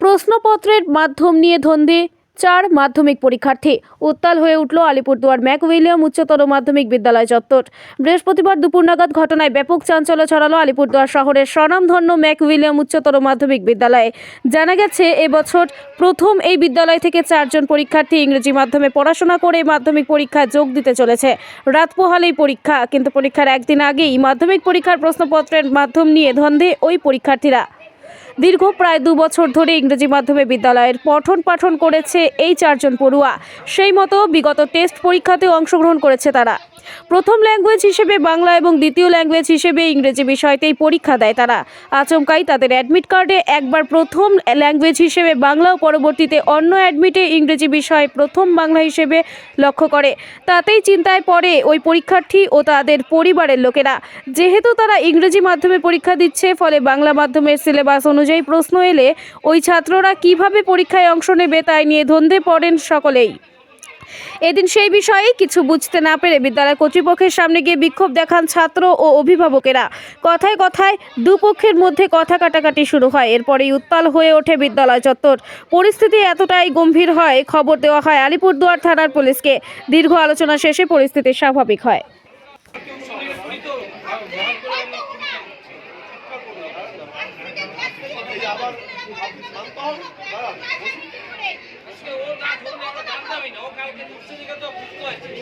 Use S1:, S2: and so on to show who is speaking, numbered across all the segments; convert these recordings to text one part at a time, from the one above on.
S1: প্রশ্নপত্রের মাধ্যম নিয়ে ধন্দে। চার মাধ্যমিক পরীক্ষার্থী উত্তাল হয়ে উঠল আলিপুরদুয়ার ম্যাক উইলিয়াম উচ্চতর মাধ্যমিক বিদ্যালয় চত্বর। বৃহস্পতিবার দুপুর নাগাদ ঘটনায় ব্যাপক চাঞ্চল্য ছড়ালো আলিপুরদুয়ার শহরের স্বনামধন্য ম্যাক উইলিয়াম উচ্চতর মাধ্যমিক বিদ্যালয়ে। জানা গেছে, এবছর প্রথম এই বিদ্যালয় থেকে চারজন পরীক্ষার্থী ইংরেজি মাধ্যমে পড়াশোনা করে মাধ্যমিক পরীক্ষায় যোগ দিতে চলেছে। রাত পোহালেই পরীক্ষা, কিন্তু পরীক্ষার একদিন আগেই মাধ্যমিক পরীক্ষার প্রশ্নপত্রের মাধ্যম নিয়ে ধন্দে ওই পরীক্ষার্থীরা। দীর্ঘ প্রায় দু বছর ধরে ইংরেজি মাধ্যমে বিদ্যালয়ের পঠন পাঠন করেছে এই চারজন পড়ুয়া। সেই মতো বিগত টেস্ট পরীক্ষাতেও অংশগ্রহণ করেছে তারা। প্রথম ল্যাঙ্গুয়েজ হিসেবে বাংলা এবং দ্বিতীয় ল্যাঙ্গুয়েজ হিসেবে ইংরেজি বিষয়তেই পরীক্ষা দেয় তারা। আচমকাই তাদের অ্যাডমিট কার্ডে একবার প্রথম ল্যাঙ্গুয়েজ হিসেবে বাংলা ও পরবর্তীতে অন্য অ্যাডমিটে ইংরেজি বিষয়ে প্রথম বাংলা হিসেবে লক্ষ্য করে। তাতেই চিন্তায় পড়ে ওই পরীক্ষার্থী ও তাদের পরিবারের লোকেরা। যেহেতু তারা ইংরেজি মাধ্যমে পরীক্ষা দিচ্ছে, ফলে বাংলা মাধ্যমের সিলেবাস অনুযায়ী প্রশ্ন এলে ওই ছাত্ররা কীভাবে পরীক্ষায় অংশ নেবে তাই নিয়ে ধন্দে পড়েন সকলেই। এদিন সেই বিষয়ে কিছু বুঝতে না পেরে বিদ্যালয় কর্তৃপক্ষের সামনে গিয়ে বিক্ষোভ দেখান ছাত্র ও অভিভাবকেরা। কথায় কথায় দুপক্ষের মধ্যে কথা কাটাকাটি শুরু হয়। এরপরেই উত্তাল হয়ে ওঠে বিদ্যালয় চত্বর। পরিস্থিতি এতটাই গম্ভীর হয়, খবর দেওয়া হয় আলিপুরদুয়ার থানার পুলিশকে। দীর্ঘ আলোচনা শেষে পরিস্থিতি স্বাভাবিক হয়।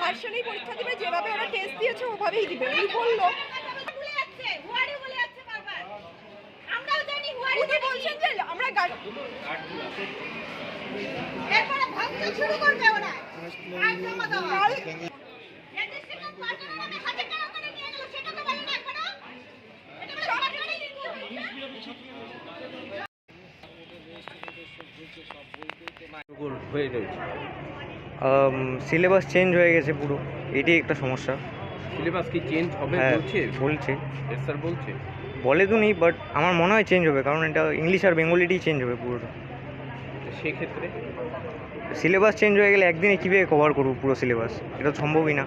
S2: ভার্সনেই পরীক্ষা দিবে যেভাবে ওরা টেস্ট দিয়েছে ওভাবেই দিবে। উনি বলল। উনি বলছেন যে আমরা গাড়ি
S3: শুরু করবে ওরা।
S4: হয়ে রয়েছে
S5: সিলেবাস চেঞ্জ হয়ে গেছে পুরো। এটাই একটা সমস্যা।
S4: সিলেবাস কি চেঞ্জ হবে
S5: হ্যাঁ
S4: বলছে?
S5: বলছে।
S4: স্যার বলছে।
S5: বলে তো নেই বাট আমার মনে হয় চেঞ্জ হবে কারণ এটা ইংলিশ আর বেঙ্গলিটাই চেঞ্জ হবে পুরোটা।
S4: সেক্ষেত্রে?
S5: সিলেবাস চেঞ্জ হয়ে গেলে একদিনে কীভাবে কভার করব পুরো সিলেবাস এটা তো সম্ভবই না।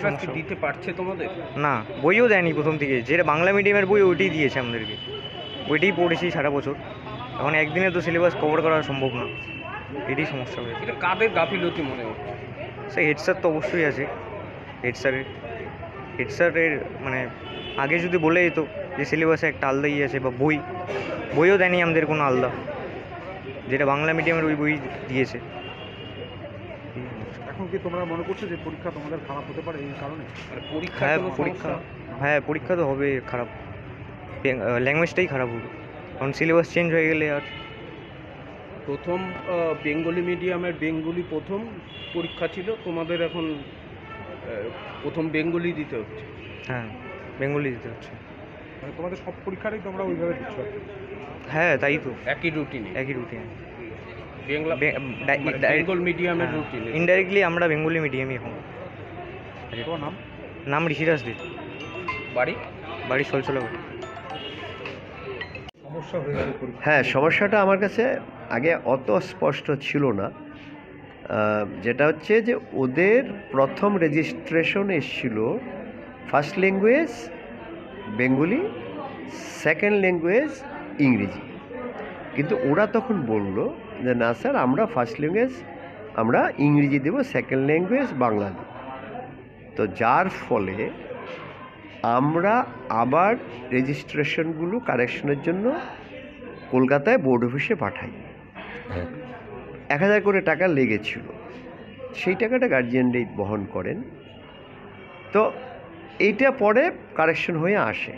S5: সমস্যা।
S4: দিতে পারছে তোমাদের?
S5: না বইও দেয়নি প্রথম থেকে। যেটা বাংলা মিডিয়ামের বই ওইটাই দিয়েছে আমাদেরকে। ওইটাই পড়েছি সারা বছর। এখন একদিনে তো সিলেবাস কভার করা সম্ভব না। এটাই সমস্যা হয়েছে।
S4: এটা কাদের গাফিলতি মনে হচ্ছে
S5: সেই হেড স্যার তো অবশ্যই আছে। হেড স্যারের হেড স্যারের মানে আগে যদি বলে যেত যে সিলেবাসে একটা আলাদা ইয়ে আছে বা বই বইও দেয়নি আমাদের কোনো আলাদা। যেটা বাংলা মিডিয়ামের ওই বই দিয়েছে।
S6: এখন কি তোমরা মনে করছ যে পরীক্ষা তোমাদের খারাপ হতে পারে এই কারণে?
S4: মানে পরীক্ষা
S5: হ্যাঁ পরীক্ষা হ্যাঁ পরীক্ষা তো হবে খারাপ। ল্যাঙ্গুয়েজটাই খারাপ হবে। কারণ সিলেবাস চেঞ্জ হয়ে গেলে আর
S4: প্রথম বেঙ্গলি মিডিয়ামের বেঙ্গলি প্রথম পরীক্ষা ছিল তোমাদের এখন প্রথম বেঙ্গলি দিতে হচ্ছে।
S5: হ্যাঁ বেঙ্গলি দিতে হচ্ছে।
S6: মানে তোমাদের সব পরীক্ষারই তোমরা ওইভাবে দিচ্ছ?
S5: হ্যাঁ তাই তো।
S4: একই রুটিনে
S5: একই রুটিন
S4: বাংলা
S5: বে- ডাই-
S4: মানে বেঙ্গল মিডিয়ামের রুটিনে
S5: ইনডাইরেক্টলি আমরা বেঙ্গলি মিডিয়ামই এখন
S6: তোমার নাম?
S5: নাম ঋষিরাজ দে।
S4: বাড়ি?
S5: বাড়ি সলচলা বাড়ি।
S6: হয়ে
S7: হ্যাঁ সমস্যাটা আমার কাছে আগে অত স্পষ্ট ছিল না যেটা হচ্ছে যে ওদের প্রথম রেজিস্ট্রেশন এসেছিল first language Bengali second language ইংরেজি। কিন্তু ওরা তখন বলল যে, না স্যার, আমরা ফার্স্ট ল্যাঙ্গুয়েজ আমরা ইংরেজি দেবো সেকেন্ড ল্যাঙ্গুয়েজ বাংলা দেব। তো যার ফলে আমরা আবার রেজিস্ট্রেশনগুলো কারেকশনের জন্য কলকাতায় বোর্ড অফিসে পাঠাই। এক হাজার করে টাকা লেগেছিল। সেই টাকাটা গার্জিয়ানরাই বহন করেন। তো এইটা পরে কারেকশন হয়ে আসে।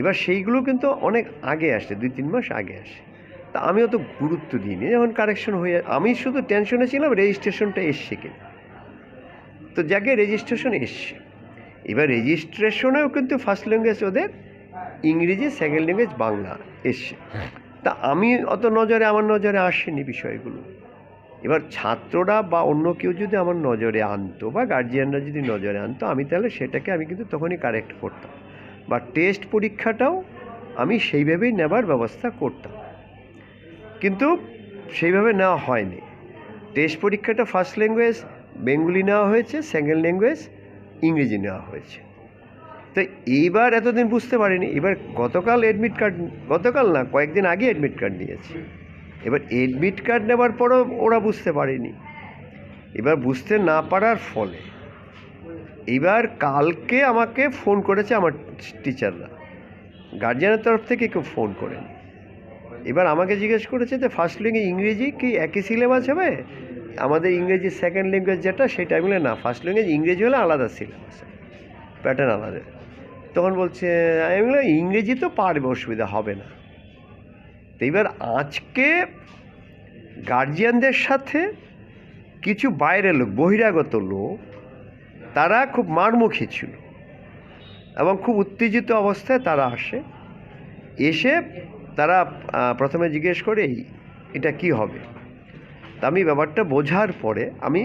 S7: এবার সেইগুলো কিন্তু অনেক আগে আসে দুই তিন মাস আগে আসে। তা আমি অত গুরুত্ব দিইনি যখন কারেকশন হয়ে আমি শুধু টেনশনে ছিলাম রেজিস্ট্রেশনটা এসছে কিনা। তো যাকে রেজিস্ট্রেশন এসছে এবার রেজিস্ট্রেশনেও কিন্তু ফার্স্ট ল্যাঙ্গুয়েজ ওদের ইংরেজি সেকেন্ড ল্যাঙ্গুয়েজ বাংলা এসছে। তা আমি অত নজরে, আমার নজরে আসেনি বিষয়গুলো। এবার ছাত্ররা বা অন্য কেউ যদি আমার নজরে আনতো বা গার্জিয়ানরা যদি নজরে আনতো, আমি তাহলে সেটাকে আমি কিন্তু তখনই কারেক্ট করতাম। বা টেস্ট পরীক্ষাটাও আমি সেইভাবেই নেবার ব্যবস্থা করতাম। কিন্তু সেইভাবে নেওয়া হয়নি। টেস্ট পরীক্ষাটা ফার্স্ট ল্যাঙ্গুয়েজ বেঙ্গলি নেওয়া হয়েছে সেকেন্ড ল্যাঙ্গুয়েজ ইংরেজি নেওয়া হয়েছে। তো এইবার এতদিন বুঝতে পারিনি। এবার গতকাল অ্যাডমিট কার্ড গতকাল না কয়েকদিন আগে অ্যাডমিট কার্ড নিয়েছি। এবার অ্যাডমিট কার্ড নেবার পরও ওরা বুঝতে পারেনি। এবার বুঝতে না পারার ফলে এবার কালকে আমাকে ফোন করেছে আমার টিচাররা গার্জিয়ানের তরফ থেকে কেউ ফোন করেন। এবার আমাকে জিজ্ঞেস করেছে যে ফার্স্ট ল্যাঙ্গুয়েজ ইংরেজি কি একই সিলেবাস হবে? আমাদের ইংরেজি সেকেন্ড ল্যাঙ্গুয়েজ যেটা সেটা বললাম, না ফার্স্ট ল্যাঙ্গুয়েজ ইংরেজি হলে আলাদা সিলেবাস প্যাটার্ন আলাদা। তখন বলছে আমি বললাম ইংরেজি তো পারবে, অসুবিধা হবে না। তো এবার আজকে গার্জিয়ানদের সাথে কিছু বাইরের লোক, বহিরাগত লোক, তারা খুব মারমুখী ছিল এবং খুব উত্তেজিত অবস্থায় তারা আসে। এসে তারা প্রথমে জিজ্ঞেস করে এটা কি হবে? তা আমি ব্যাপারটা বোঝার পরে আমি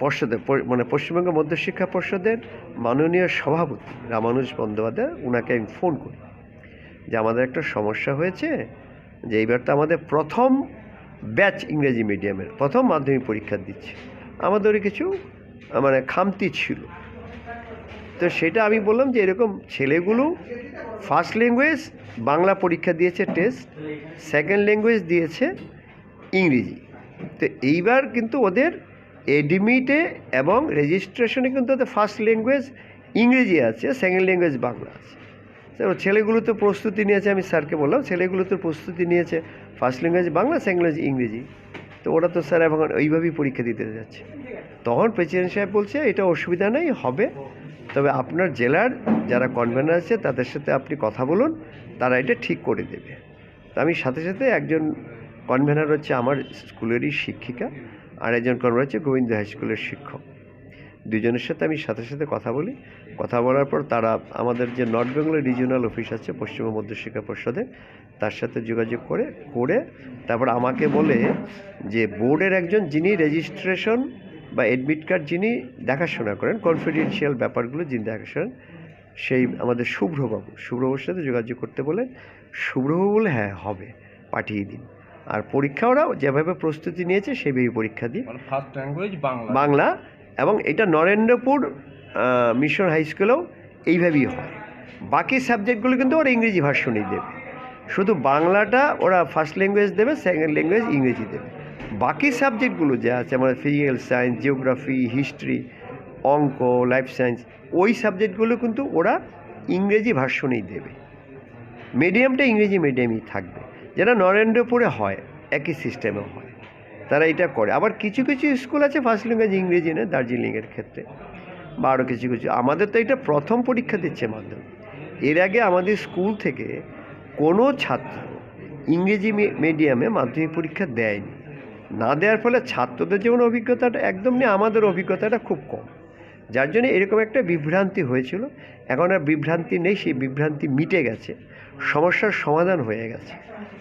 S7: পর্ষদের, পর- মানে পশ্চিমবঙ্গ মধ্যশিক্ষা পর্ষদের মাননীয় সভাপতি রামানুজ বন্দ্যোপাধ্যায় ওনাকে আমি ফোন করি যে আমাদের একটা সমস্যা হয়েছে, যে এইবার তো আমাদের প্রথম ব্যাচ ইংরেজি মিডিয়ামের প্রথম মাধ্যমিক পরীক্ষা দিচ্ছে। আমাদেরও কিছু মানে খামতি ছিল। তো সেটা আমি বললাম যে এরকম ছেলেগুলো ফার্স্ট ল্যাঙ্গুয়েজ বাংলা পরীক্ষা দিয়েছে টেস্ট সেকেন্ড ল্যাঙ্গুয়েজ দিয়েছে ইংরেজি। তো এইবার কিন্তু ওদের এডমিটে এবং রেজিস্ট্রেশনে কিন্তু ওদের ফার্স্ট ল্যাঙ্গুয়েজ ইংরেজি আছে সেকেন্ড ল্যাঙ্গুয়েজ বাংলা আছে। ছেলেগুলো তো প্রস্তুতি নিয়েছে, আমি স্যারকে বললাম, ছেলেগুলো তো প্রস্তুতি নিয়েছে first language Bangla second language ইংরেজি। তো ওরা তো স্যার এখন ওইভাবেই পরীক্ষা দিতে যাচ্ছে। তখন প্রেসিডেন্ট সাহেব বলছে, এটা অসুবিধা নেই, হবে। তবে আপনার জেলার যারা কনভেনার আছে, তাদের সাথে আপনি কথা বলুন, তারা এটা ঠিক করে দেবে। তো আমি সাথে সাথে একজন কনভেনার হচ্ছে আমার স্কুলেরই শিক্ষিকা। আর একজন হচ্ছে গোবিন্দ হাই স্কুলের শিক্ষক। দুজনের সাথে আমি সাথে সাথে কথা বলি। কথা বলার পর তারা আমাদের যে নর্থ বেঙ্গলের রিজিওনাল অফিস আছে পশ্চিমবঙ্গ মধ্যশিক্ষা পর্ষদে, তার সাথে যোগাযোগ করে করে তারপর আমাকে বলে যে বোর্ডের একজন যিনি রেজিস্ট্রেশন বা অ্যাডমিট কার্ড যিনি দেখাশোনা করেন কনফিডেন্সিয়াল ব্যাপারগুলো যিনি দেখাশোনা সেই আমাদের শুভ্রবাবু শুভ্রবাবুর সাথে যোগাযোগ করতে বলে শুভ্রবাবু বলে হ্যাঁ হবে, পাঠিয়ে দিন। আর পরীক্ষা ওরা যেভাবে প্রস্তুতি নিয়েছে সেইভাবে পরীক্ষা দিই
S4: ফার্স্ট ল্যাঙ্গুয়েজ বাংলা।
S7: বাংলা এবং এটা নরেন্দ্রপুর মিশন হাই স্কুলেও এইভাবেই হয়। বাকি সাবজেক্টগুলো কিন্তু ওরা ইংরেজি ভার্সনই দেবে। শুধু বাংলাটা ওরা ফার্স্ট ল্যাঙ্গুয়েজ দেবে সেকেন্ড ল্যাঙ্গুয়েজ ইংরেজি দেবে। বাকি সাবজেক্টগুলো যে আছে আমাদের ফিজিক্যাল সায়েন্স জিওগ্রাফি হিস্ট্রি অঙ্ক লাইফ সায়েন্স ওই সাবজেক্টগুলো কিন্তু ওরা ইংরেজি ভার্সনেই দেবে। মিডিয়ামটা ইংরেজি মিডিয়ামই থাকবে। যেটা নরেন্দ্রপুরে হয়, একই সিস্টেমে হয়। তারা এটা করে। আবার কিছু কিছু স্কুল আছে ফার্স্ট ল্যাঙ্গুয়েজ ইংরেজি না দার্জিলিংয়ের ক্ষেত্রে। বা আরও কিছু কিছু। আমাদের তো এটা প্রথম পরীক্ষা দিচ্ছে মাধ্যম। এর আগে আমাদের স্কুল থেকে কোনো ছাত্র ইংরেজি মিডিয়ামে মাধ্যমিক পরীক্ষা দেয়নি। না দেওয়ার ফলে ছাত্রদের যেমন অভিজ্ঞতাটা একদম নেই, আমাদের অভিজ্ঞতাটা খুব কম। যার জন্য এরকম একটা বিভ্রান্তি হয়েছিল। এখন আর বিভ্রান্তি নেই, সেই বিভ্রান্তি মিটে গেছে। সমস্যার সমাধান হয়ে গেছে।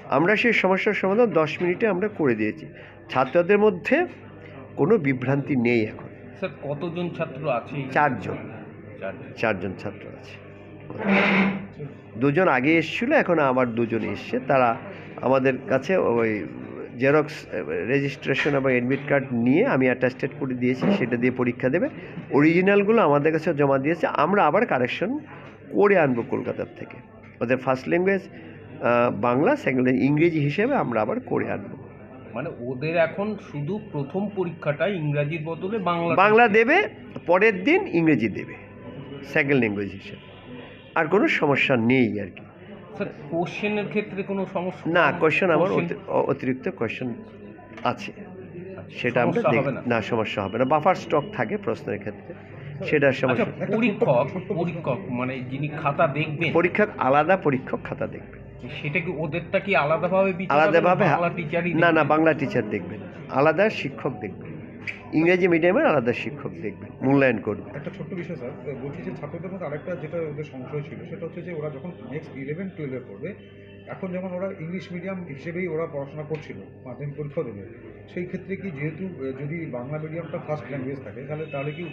S7: আমরা সেই সমস্যার সমাধান দশ মিনিটে আমরা করে দিয়েছি। ছাত্রদের মধ্যে কোনো বিভ্রান্তি নেই এখন।
S4: স্যার কতজন ছাত্র আছে?
S7: চারজন।
S4: চারজন।
S7: ছাত্র আছে। দুজন আগে এসেছিল এখন আবার দুজন এসছে। তারা আমাদের কাছে ওই জেরক্স রেজিস্ট্রেশন এবং অ্যাডমিট কার্ড নিয়ে আমি অ্যাটাস্টেড করে দিয়েছি সেটা দিয়ে পরীক্ষা দেবে। অরিজিনালগুলো আমাদের কাছে জমা দিয়েছে। আমরা আবার কারেকশন করে আনব কলকাতার থেকে। ওদের ফার্স্ট ল্যাঙ্গুয়েজ বাংলা সেকেন্ড ইংরেজি হিসেবে আমরা আবার করে আনব।
S4: মানে ওদের এখন শুধু প্রথম পরীক্ষাটা ইংরাজির বদলে বাংলা
S7: বাংলা দেবে পরের দিন ইংরেজি দেবে সেকেন্ড ল্যাঙ্গুয়েজ হিসেবে। আর কোনো সমস্যা নেই আর কি।
S4: স্যার কোশ্চেনের ক্ষেত্রে কোনো সমস্যা
S7: না কোয়েশ্চেন আমার অতি- অতিরিক্ত কোয়েশ্চেন আছে। সেটা আমরা
S4: না।
S7: সমস্যা হবে না। বাফার স্টক থাকে প্রশ্নের ক্ষেত্রে। সেটা
S4: আচ্ছা
S7: সমস্যা
S4: পরীক্ষক পরীক্ষক মানে যিনি খাতা দেখবেন।
S7: পরীক্ষক আলাদা পরীক্ষক খাতা দেখবে
S4: সেটা কি ওদেরটা কি আলাদাভাবে না
S7: আলাদাভাবে
S4: বাংলা টিচারই
S7: না না বাংলা টিচার দেখবে না আলাদা শিক্ষক দেখবে ইংরেজি মিডিয়ামের আলাদা শিক্ষক দেখবেন মূল্যায়ন করবে
S6: একটা ছোট্ট বিষয় স্যার বলছি যে ছাত্রদের মধ্যে আরেকটা যেটা ওদের সংশয় ছিল সেটা হচ্ছে যে ওরা যখন নেক্সট ইলেভেন টুয়েলভে পড়বে এখন যেমন ওরা ইংলিশ মিডিয়াম হিসেবেই ওরা পড়াশোনা করছিল মাধ্যমিক পরীক্ষা দেবে। সেই ক্ষেত্রে কি যেহেতু যদি বাংলা মিডিয়ামটা ফার্স্ট ল্যাঙ্গুয়েজ থাকে তাহলে তাহলে কি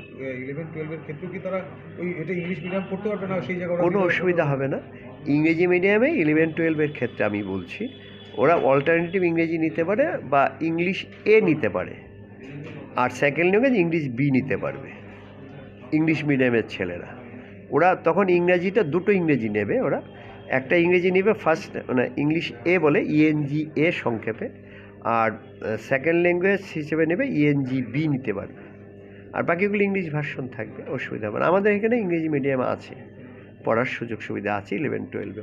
S6: ইলেভেন টুয়েলভের ক্ষেত্রেও কি তারা ওই এটা ইংলিশ মিডিয়াম পড়তে পারবে না সেই জায়গায়
S7: কোনো অসুবিধা হবে না। ইংরেজি মিডিয়ামে ইলেভেন টুয়েলভের ক্ষেত্রে আমি বলছি। ওরা অল্টারনেটিভ ইংরেজি নিতে পারে বা ইংলিশ এ নিতে পারে। আর সেকেন্ড ল্যাঙ্গুয়েজ ইংলিশ বি নিতে পারবে। ইংলিশ মিডিয়ামের ছেলেরা। ওরা তখন ইংরেজিটা দুটো ইংরেজি নেবে ওরা। একটা ইংরেজি নেবে ফার্স্ট মানে ইংলিশ এ বলে ইএনজি এ সংক্ষেপে, আর সেকেন্ড ল্যাঙ্গুয়েজ হিসেবে নেবে ইএনজি বি নিতে পারবে। আর বাকিগুলো ইংলিশ ভার্সন থাকবে, অসুবিধা হবে আমাদের এখানে ইংরেজি মিডিয়াম আছে, পড়ার সুযোগ সুবিধা আছে ইলেভেন টুয়েলভে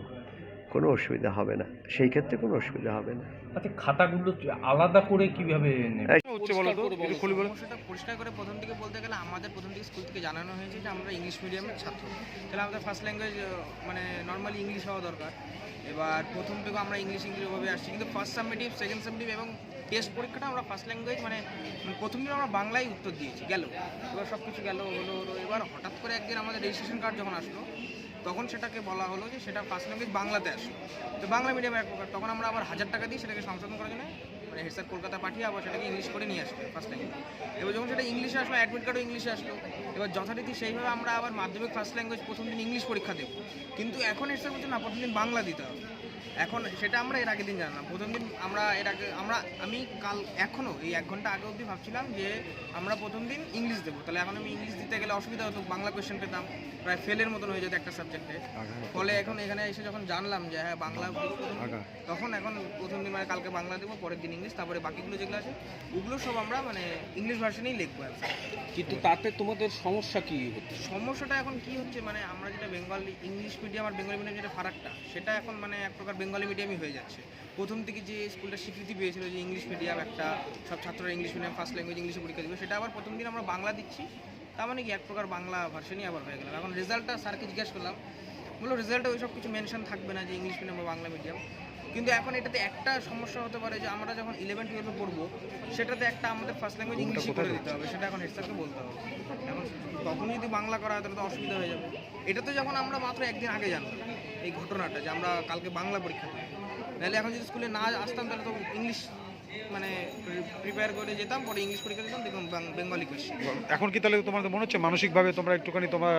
S7: কোনো অসুবিধা হবে না। সেই ক্ষেত্রে কোনো অসুবিধা হবে না।
S8: আচ্ছা খাতাগুলো আলাদা করে কীভাবে নেবে?
S6: হচ্ছে বলো। তো
S9: পরিষ্কার করে প্রথম থেকে বলতে গেলে আমাদের প্রথম থেকে স্কুল থেকে জানানো হয়েছে যে আমরা ইংলিশ মিডিয়ামের ছাত্র। তাহলে আমাদের ফার্স্ট ল্যাঙ্গুয়েজ মানে নর্মালি ইংলিশ হওয়া দরকার। এবার প্রথম থেকে আমরা ইংলিশ ইংলিশভাবে আসছি। কিন্তু ফার্স্ট সাবমিটিভ সেকেন্ড সাবমিটিভ এবং টেস্ট পরীক্ষাটা আমরা ফার্স্ট ল্যাঙ্গুয়েজ মানে প্রথম দিন আমরা বাংলায় উত্তর দিয়েছি গেল। এবার সব কিছু গেল হলো হলো। এবার হঠাৎ করে একদিন আমাদের রেজিস্ট্রেশন কার্ড যখন আসলো তখন সেটাকে বলা হলো যে সেটা ফার্স্ট ল্যাঙ্গুয়েজ বাংলাতে আসলো। তো বাংলা মিডিয়ামে এক প্রকার। তখন আমরা আবার হাজার টাকা দিই সেটাকে সংশোধন করার জন্য মানে হেড স্যার কলকাতা পাঠিয়ে আবার সেটাকে ইংলিশ করে নিয়ে আসলো ফার্স্ট ল্যাঙ্গুয়েজ এবার যখন সেটা ইংলিশে আসলো অ্যাডমিট কার্ডও ইংলিশে আসলো। এবার যথারীতি সেইভাবে আমরা আবার মাধ্যমিক ফার্স্ট ল্যাঙ্গুয়েজ প্রথম দিন ইংলিশ পরীক্ষা দেবো। কিন্তু এখন হেড বলছে, না, প্রথম দিন বাংলা দিতে হবে। এখন সেটা আমরা এর আগের দিন জানলাম। প্রথম দিন আমরা এর আগে আমরা আমি কাল এখনও এই এক ঘণ্টা আগে অবধি ভাবছিলাম যে আমরা প্রথম দিন ইংলিশ দেবো। তাহলে এখন আমি ইংলিশ দিতে গেলে অসুবিধা হতো বাংলা কোয়েশ্চেন পেতাম প্রায় ফেলের মতন হয়ে যেত একটা সাবজেক্টে ফলে এখন এখানে এসে যখন জানলাম যে হ্যাঁ বাংলা প্রথম- তখন এখন প্রথম দিন মানে কালকে বাংলা দেবো পরের দিন ইংলিশ তারপরে বাকিগুলো যেগুলো আছে ওগুলো সব আমরা মানে ইংলিশ ভার্সনেই লিখব একদম
S8: কিন্তু তাতে তোমাদের সমস্যা কি হচ্ছে?
S9: সমস্যাটা এখন কি হচ্ছে মানে আমরা যেটা বেঙ্গলি ইংলিশ মিডিয়াম আর বেঙ্গলি মিডিয়াম যেটা ফারাকটা সেটা এখন মানে এক প্রকার বেঙ্গলি মিডিয়ামই হয়ে যাচ্ছে। প্রথম থেকে যে স্কুলটা স্বীকৃতি পেয়েছিল যে ইংলিশ মিডিয়াম একটা, সব ছাত্ররা ইংলিশ মিডিয়াম ফার্স্ট ল্যাঙ্গুয়েজ ইংলিশে পরীক্ষা দিবে সেটা আবার প্রথম দিন আমরা বাংলা দিচ্ছি। তার মানে কি, এক প্রকার বাংলা ভার্সনই আবার হয়ে গেল। এখন রেজাল্টটা স্যারকে জিজ্ঞেস করলাম, বলল রেজাল্টে ওই সব কিছু মেনশন থাকবে না যে ইংলিশ মিডিয়াম বা বাংলা মিডিয়াম। কিন্তু এখন এটাতে একটা সমস্যা হতে পারে যে আমরা যখন ইলেভেন টুয়েলভে পড়ব সেটাতে একটা আমাদের ফার্স্ট ল্যাঙ্গুয়েজ ইংলিশই করে দিতে হবে সেটা এখন হেডস্যারকে বলতে হবে। এখন তখন যদি বাংলা করা হয় তাহলে তো অসুবিধা হয়ে যাবে। এটা তো যখন আমরা মাত্র একদিন আগে জানতাম এই ঘটনাটা যে আমরা কালকে বাংলা পরীক্ষা নাহলে এখন যদি স্কুলে না আসতাম তাহলে তো ইংলিশ মানে প্রিপেয়ার করে যেতাম পরে ইংলিশ পরীক্ষা দিতাম দেখুন বেঙ্গলি কোয়েশ্চেন
S6: এখন কি তাহলে তোমাদের মনে হচ্ছে মানসিকভাবে তোমরা একটুখানি তোমার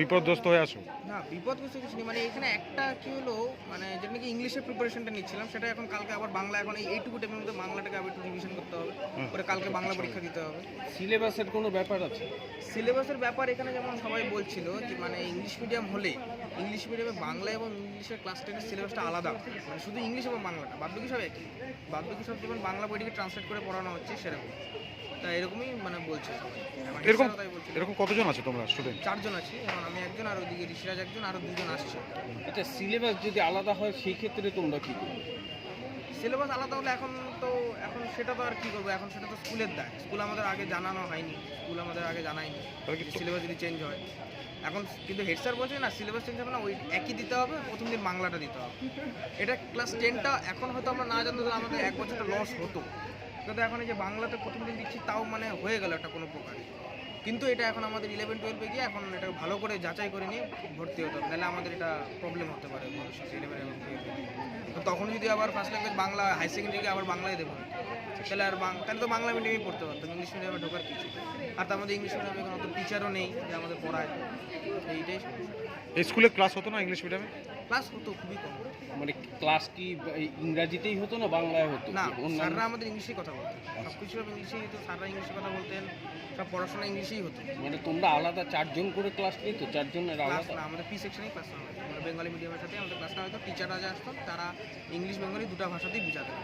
S6: বিপর্যস্ত হয়ে আসো
S9: না বিপদগ্রস্ত কিছু নেই। মানে এখানে একটা কি হলো মানে যেটা নাকি ইংলিশের প্রিপারেশনটা নিচ্ছিলাম সেটা এখন কালকে আবার বাংলা এখন এই এইটুকু টাইমের মধ্যে বাংলাটাকে আবার একটু রিভিশন করতে হবে। পরে কালকে বাংলা পরীক্ষা দিতে হবে।
S8: সিলেবাসের কোনো ব্যাপার আছে?
S9: সিলেবাসের ব্যাপার এখানে যেমন সবাই বলছিল যে মানে ইংলিশ মিডিয়াম হলে ইংলিশ মিডিয়ামে বাংলা এবং ইংলিশের ক্লাস টেনের সিলেবাসটা আলাদা। মানে শুধু ইংলিশ এবং বাংলাটা বাদ বাকি সব একই। বাদ বাকি সব যেমন বাংলা বইটিকে ট্রান্সলেট করে পড়ানো হচ্ছে সেরকম। তা এরকমই মানে বলছে সবাই। আমার
S6: এরকম
S9: তাই বলছিল।
S6: এরকম কতজন আছে তোমরা স্টুডেন্ট
S9: চারজন আছি এখন আমি একজন আর ওদিকে ঋষিরাজ একজন আরও দুজন আসছে।
S8: আচ্ছা সিলেবাস যদি আলাদা হয় সেই ক্ষেত্রে তোমরা কি করবে?
S9: সিলেবাস আলাদা হলে এখন তো এখন সেটা তো আর কি করব? এখন সেটা তো স্কুলের দায়। স্কুল আমাদের আগে জানানো হয়নি। স্কুল আমাদের আগে জানায়নি সিলেবাস যদি চেঞ্জ হয়। এখন কিন্তু হেড স্যার বলছে না সিলেবাস চেঞ্জ হবে না, ওই একই দিতে হবে, প্রথম দিন বাংলাটা দিতে হবে। এটা ক্লাস টেনটা এখন হয়তো আমরা না জানতে আমাদের এক বছরটা লস হতো। কিন্তু এখন এই যে বাংলাতে প্রথম দিন দিচ্ছি, তাও মানে হয়ে গেল একটা কোনো প্রকার। কিন্তু এটা এখন আমাদের ইলেভেন টুয়েলভে গিয়ে এখন এটা ভালো করে যাচাই করে নিয়ে ভর্তি হতে হবে। নাহলে আমাদের এটা প্রবলেম হতে পারে ভবিষ্যতে ইলেভেন এবং টুয়েলভে তো তখন যদি আবার ফার্স্ট ল্যাঙ্গুয়েজ বাংলা হাই সেকেন্ডারিকে আবার বাংলায় দেবো। তাহলে আর তাহলে তো বাংলা মিডিয়ামে পড়তে পারতাম ইংলিশ মিডিয়ামে ঢোকার কিছু আর তার মধ্যে ইংলিশ মিডিয়ামে কোনো অত টিচারও নেই যে আমাদের পড়ায়। এইটাই
S6: এই স্কুলে ক্লাস হতো না ইংলিশ মিডিয়ামে
S9: ক্লাস হতো খুবই কম।
S8: মানে ক্লাস কি ইংরাজিতেই হতো না বাংলায় হতো?
S9: না স্যাররা আমাদের ইংলিশেই কথা বলতেন। সব কিছু ইংলিশেই হতো স্যাররা ইংলিশে কথা বলতেন সব পড়াশোনা ইংলিশেই হতো।
S8: মানে তোমরা আলাদা চারজন করে ক্লাস নিত? চারজনের আলাদা
S9: না আমাদের পি সেকশনেই ক্লাস না হতো আমরা বেঙ্গলি মিডিয়ামের সাথে আমাদের ক্লাসটা হয়তো টিচাররা যা আসতো তারা ইংলিশ বেঙ্গলি দুটো ভাষাতেই বুঝাতেন।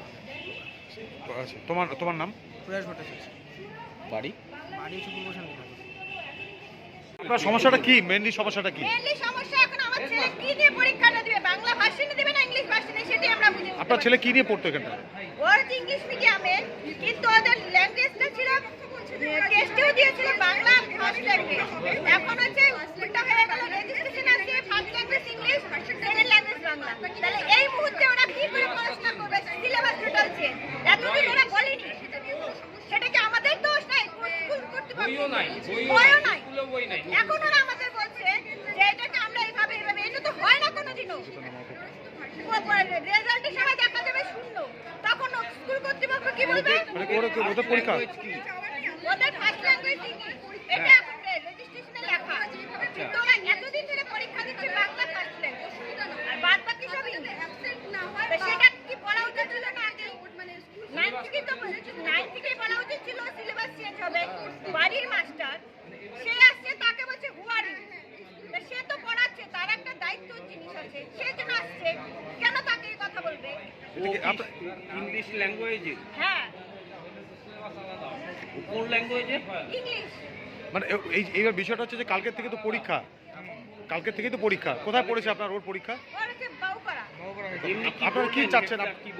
S6: আচ্ছা তোমার তোমার নাম?
S9: প্রয়াস ভট্টাচার্য।
S8: বাড়ি?
S9: বাড়ি হচ্ছে পূর্ব শান্তিনগর
S6: আপনার সমস্যাটা কি? মেনলি সমস্যাটা কি?
S3: মেইনলি সমস্যা এখন আমার ছেলে কি নিয়ে পরীক্ষাটা দিবে? বাংলা ভার্সনে দিবে না ইংলিশ ভার্সনে সেটাই আমরা বুঝি
S6: আপনার ছেলে কি নিয়ে পড়তো এখানটা
S3: ওর ইংলিশ মিডিয়ামে কিন্তু ওদের ল্যাঙ্গুয়েজটা এই
S6: এইবার বিষয়টা হচ্ছে যে কালকের থেকে তো পরীক্ষা। কালকের থেকেই তো পরীক্ষা। কোথায় পড়েছে আপনার ওর পরীক্ষা? আপনার কি চাচ্ছেন?
S3: পরবর্তী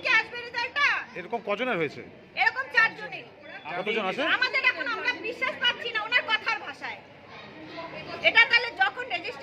S3: কি আসবে?
S6: এরকম কজনের হয়েছে?
S3: এরকম চারজনের।
S6: কতজন আছে?
S3: আমাদের এখন আমরা বিশ্বাস পাচ্ছি না ওনার কথার ভাষায়। এটা তাহলে যখন রেজিস্ট্রেশন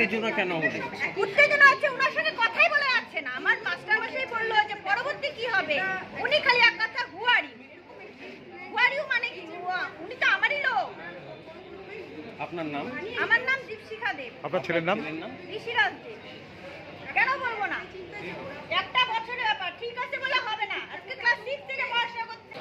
S3: উত্তেজনা কেন হবে
S4: উত্তেজনা
S3: আছে ওনার সঙ্গে কথাই বলে যাচ্ছে না। আমার মাস্টার মশাই বলল যে পরবর্তী কি হবে? উনি খালি এক কথা হুয়ারি হুয়ারিও মানে কি? হুয়া উনি তো আমারই লোক।
S4: আপনার নাম?
S3: আমার নাম দীপশিখা দেব।
S6: আপনার ছেলের নাম?
S3: ঋষিরাজ দেব। কেন বলব না? একটা বছরের ব্যাপার। ঠিক আছে বলে হবে না। আজকে ক্লাস সিক্স থেকে পড়াশোনা করতে